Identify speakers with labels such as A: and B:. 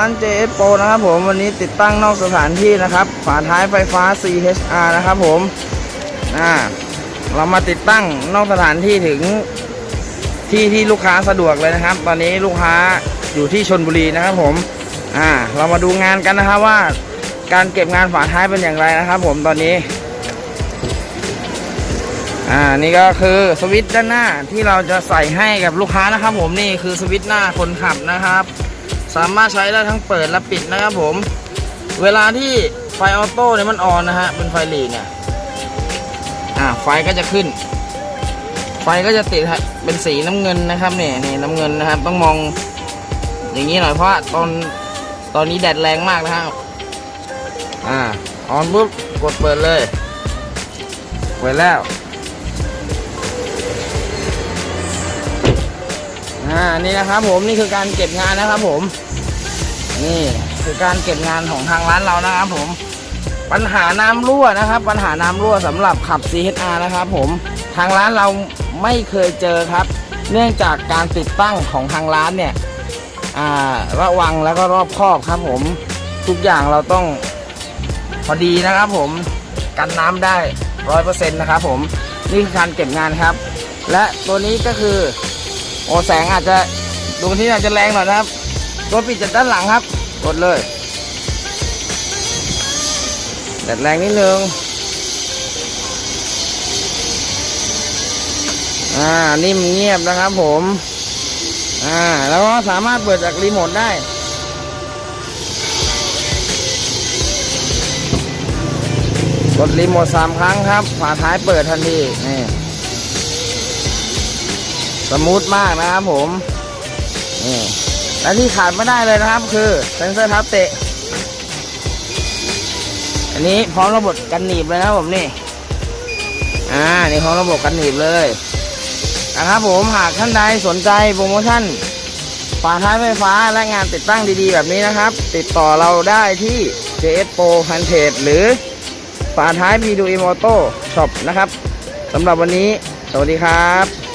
A: ร้าน JS Pro นะครับผมวันนี้ติดตั้งนอกสถานที่นะครับ ฝาท้ายไฟฟ้า CHR นะครับผมอ่าเรามาติดตั้งนอกสถานที่ถึงที่ที่ลูกค้าสะดวกเลยนะครับ ตอนนี้ลูกค้าอยู่ที่ชนบุรีนะครับผมอ่าเรามาดูงานกันนะครับว่า การเก็บงานฝาท้ายเป็นอย่างไรนะครับ ผมตอนนี้อ่านี่ก็คือสวิตช์ด้านหน้าที่เราจะใส่ให้กับลูกค้านะครับ ผมนี่คือสวิตช์หน้าคนขับนะครับ สามารถใช้ได้ทั้งเปิดและปิดนะครับผม เวลาที่ไฟออโต้เนี่ยมันออนนะฮะเป็นไฟหลีเนี่ยอ่าไฟก็จะขึ้น ไฟก็จะติดฮะเป็นสีน้ำเงินนะครับเนี่ยนี่น้ำเงินนะครับ ต้องมองอย่างนี้หน่อยเพราะตอนตอนนี้แดดแรงมากนะครับอ่าออนปุ๊บกดเปิดเลยเปิดแล้ว อ่านี่นะครับผมนี่คือการเก็บงานนะครับผม นี่คือการเก็บงานของทางร้านเรานะครับผม ปัญหาน้ำรั่วนะครับ ปัญหาน้ำรั่วสำหรับขับ CHR นะครับผมทางร้านเราไม่เคยเจอครับ เนื่องจากการติดตั้งของทางร้านเนี่ยอ่าระวังแล้วก็รอบคอบครับผมทุกอย่างเราต้องพอดีนะครับผมกันน้ำได้ร้อยเปอร์เซ็นต์นะครับผมนี่คือการเก็บงานครับ และตัวนี้ก็คือ โอ้แสงอาจจะดวงที่อาจจะแรงหน่อยนะครับตัวปิดจากด้านหลังครับกดเลยแดดแรงนิดนึงอ่านิ่มเงียบนะครับผมอ่าแล้วก็สามารถเปิดจากรีโมทได้ กดรีโมทสามครั้งครับ ฝาท้ายเปิดทันทีนี่ สมูทมากนะครับผมนี่และที่ขาดไม่ได้เลยนะครับ คือเซนเซอร์ทับเตะ อันนี้พร้อมระบบกันหนีบเลยนะผมนี่ อ่า นี่พร้อมระบบกันหนีบเลยนะครับผมหากท่านใดสนใจโปรโมชั่นฝาท้ายไฟฟ้าและงานติดตั้งดีๆ แบบนี้นะครับ ติดต่อเราได้ที่ JS Pro Fanpage หรือฝาท้าย B2M Auto Shop นะครับสำหรับวันนี้ สวัสดีครับ